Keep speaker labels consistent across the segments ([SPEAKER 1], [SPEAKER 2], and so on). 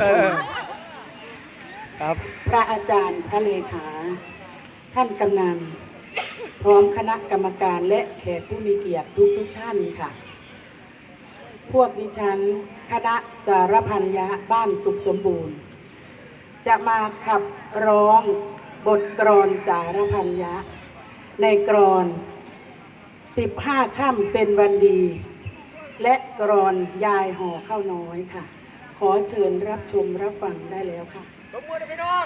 [SPEAKER 1] เออครับ
[SPEAKER 2] พระอาจารย์พระเลขา ท่านกำนันพร้อมคณะกรรมการและแขกผู้มีเกียรติทุกทุกท่านค่ะ พวกดิฉันคณะสารพันยะบ้านสุขสมบูรณ์ จะมาขับร้องบทกรอนสารพันยะ ในกรอน15ค่ำเป็นวันดี และกรอนยายห่อข้าวน้อยค่ะ ขอเชิญรับชมรับฟังได้แล้วค่ะ
[SPEAKER 3] ตบมือเลยพี่น้อง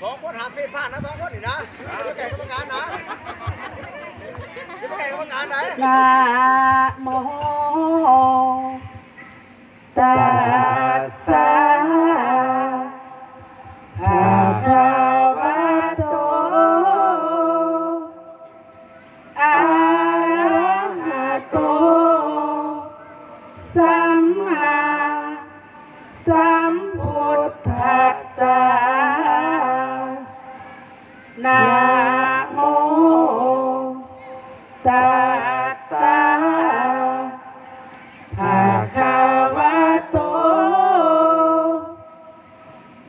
[SPEAKER 3] สองคนหามเพศพลาดนะสองคนนี่นะอย่าไปแก่กรรมการนะอย่าไปแก่กรรมการไหน
[SPEAKER 2] นะโมตัสสะภะคะ พุทธัสสะนะโมตัสสะภะคะวะโต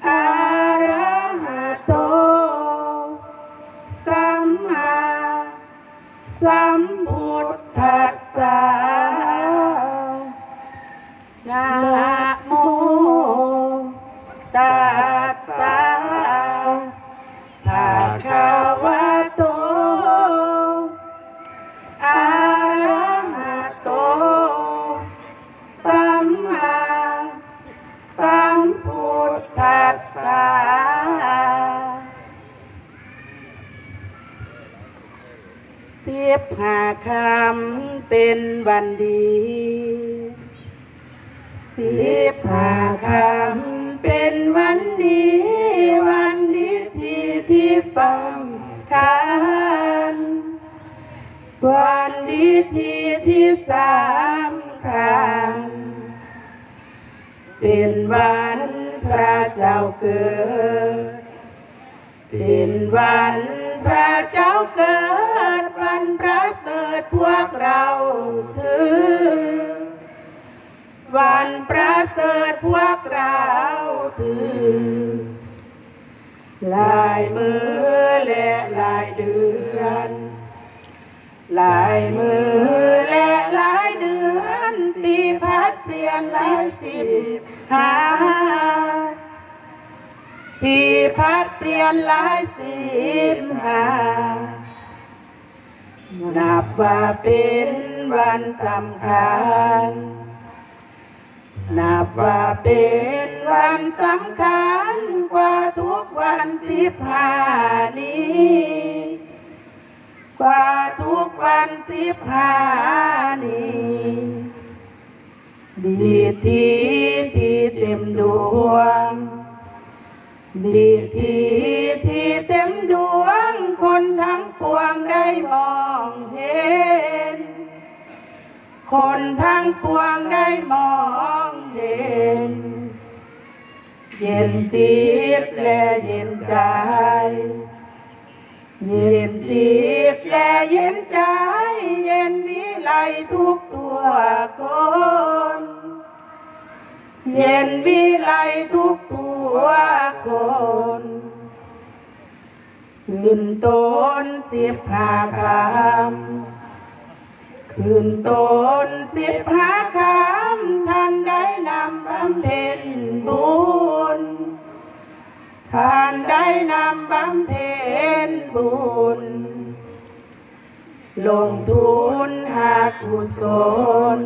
[SPEAKER 2] อะระหะโต สัมมาสัมพุทธัสสะนะ บห้าคำเป็นวันดีสิบห้าคำเป็นวันดีวันดีที่ที่ฟังคัญวันดีที่ที่สำคัญเป็นวันพระเจ้าเกิด เป็นวัน พระเจ้าเกิดวันประเสริฐพวกเราถือ วันประเสริฐพวกเราถือลายมือและลายเดือนลายมือและลายเดือนปีพัดเปลี่ยนหลายสิบหา ปีพัดเปลี่ยนหลายสิบหา นับว่าเป็นวันสำคัญ นับว่าเป็นวันสำคัญกว่าทุกวันสิบห้านี้ กว่าทุกวันสิบห้านี้ดีที่ที่เต็มดวง ดีทีที่เต็มดวง คนทั้งปวงได้มองเห็น คนทั้งปวงได้มองเห็น เย็นจิตและเย็นใจ เย็นจิตและเย็นใจ เย็นวิไลทุกตัวคน เย็นวิไลทุกตัวคนขึ้นต้นสิบห้าคำคืนต้นสิบห้าคำท่านได้นำบำเพ็ญบุญท่านได้นำบำเพ็ญบุญ ลงทุนหากุศล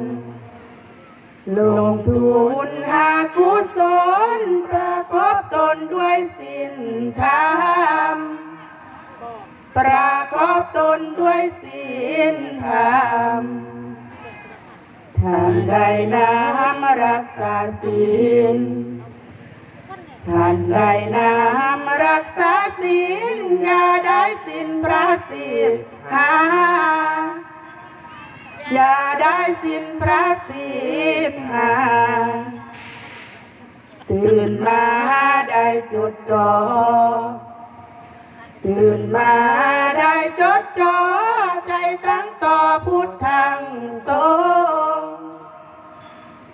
[SPEAKER 2] ลงทุนหากุศลประกอบตนด้วยสินธรรม ประกอบตนด้วยศีลธรรมท่านได้นำรักษาศีลท่านได้นำรักษาศีลอย่าได้สินพระสิบหาอย่าได้สินพระสิบหา ตื่นมาได้ จดจอ ตื่นมาได้จดจ่อใจตั้งต่อพุทธังสง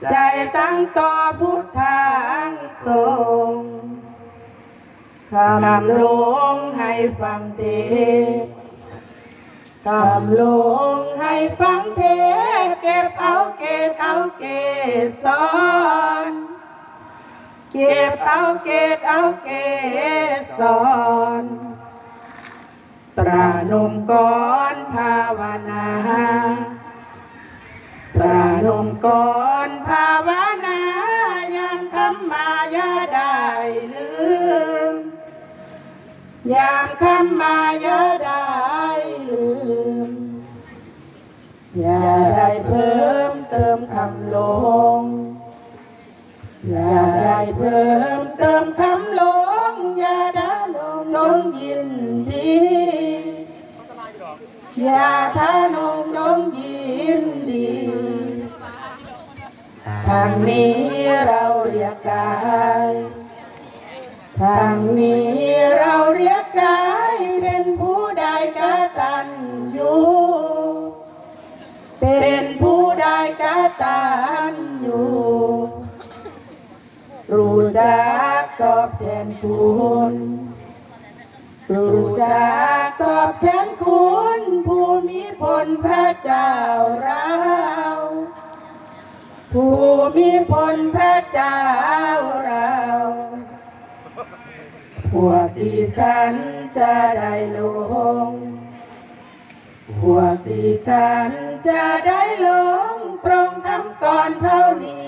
[SPEAKER 2] ใจตั้งต่อพุทธทางสงคำลงให้ฟังเทศคำลงให้ฟังเทศเก็บเอาเกตเอาเกสร เก็บเอาเกตเอาเกสรประนมก่อนภาวนาประนมก่อนภาวนายามคำมายาได้ลืมยามคำมายาได้ลืม อย่าได้เพิ่มเติมคำลง ได้เพิ่มเติมคำลงอย่าได้ลงจงยินดีอย่าท่านงจงยินดีทางนี้เราเรียกกายทางนี้เราเรียกกายเป็นผู้ใดกตันอยู่เป็นผู้ใดกตัน จักตอบแทนคุณรู้จักตอบแทนคุณผู้มีพลพระเจ้าเราผู้มีพลพระเจ้าเราพวกดิฉันจะได้ลงพวกดิฉันจะได้ลงปรงคำก่อนเท่านี้